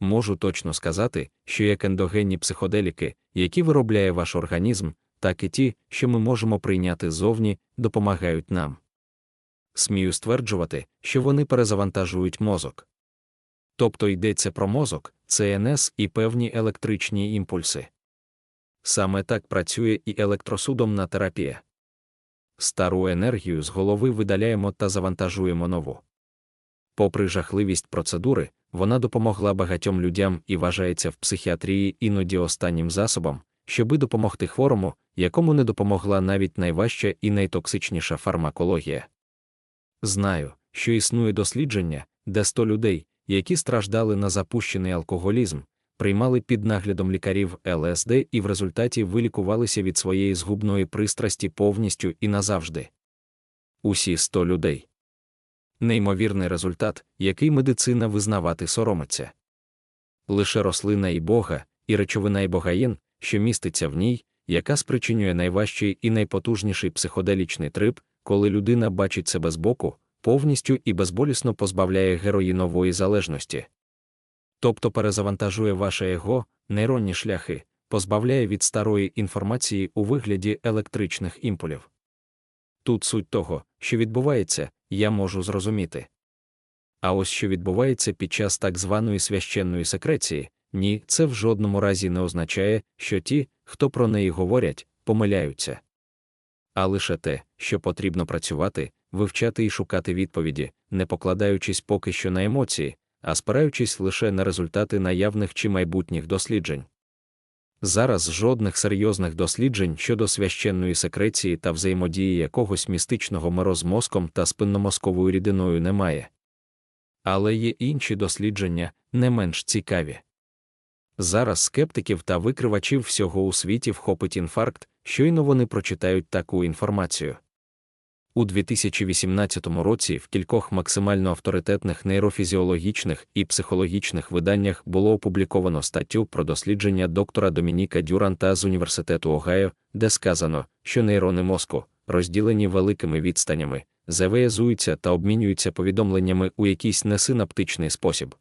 можу точно сказати, що як ендогенні психоделіки, які виробляє ваш організм, так і ті, що ми можемо прийняти зовні, допомагають нам. Смію стверджувати, що вони перезавантажують мозок. Тобто йдеться про мозок, ЦНС і певні електричні імпульси. Саме так працює і електросудомна терапія. Стару енергію з голови видаляємо та завантажуємо нову. Попри жахливість процедури, вона допомогла багатьом людям і вважається в психіатрії іноді останнім засобом, щоби допомогти хворому, якому не допомогла навіть найважча і найтоксичніша фармакологія. Знаю, що існує дослідження, де 100 людей, які страждали на запущений алкоголізм, приймали під наглядом лікарів ЛСД і в результаті вилікувалися від своєї згубної пристрасті повністю і назавжди. Усі 100 людей. Неймовірний результат, який медицина визнавати соромиться. Лише рослина і Бога, і речовина і богаєн, що міститься в ній, яка спричинює найважчий і найпотужніший психоделічний трип, коли людина бачить себе збоку, повністю і безболісно позбавляє героїнової залежності. Тобто перезавантажує ваше его, нейронні шляхи, позбавляє від старої інформації у вигляді електричних імпулів. Тут суть того, що відбувається, я можу зрозуміти. А ось що відбувається під час так званої священної секреції, ні, це в жодному разі не означає, що ті, хто про неї говорять, помиляються. А лише те, що потрібно працювати, вивчати і шукати відповіді, не покладаючись поки що на емоції, а спираючись лише на результати наявних чи майбутніх досліджень. Зараз жодних серйозних досліджень щодо священної секреції та взаємодії якогось містичного миро з мозком та спинномозковою рідиною немає. Але є інші дослідження, не менш цікаві. Зараз скептиків та викривачів всього у світі вхопить інфаркт, щойно вони прочитають таку інформацію. У 2018 році в кількох максимально авторитетних нейрофізіологічних і психологічних виданнях було опубліковано статтю про дослідження доктора Домініка Дюранта з університету Огайо, де сказано, що нейрони мозку, розділені великими відстанями, завиязуються та обмінюються повідомленнями у якийсь несинаптичний спосіб.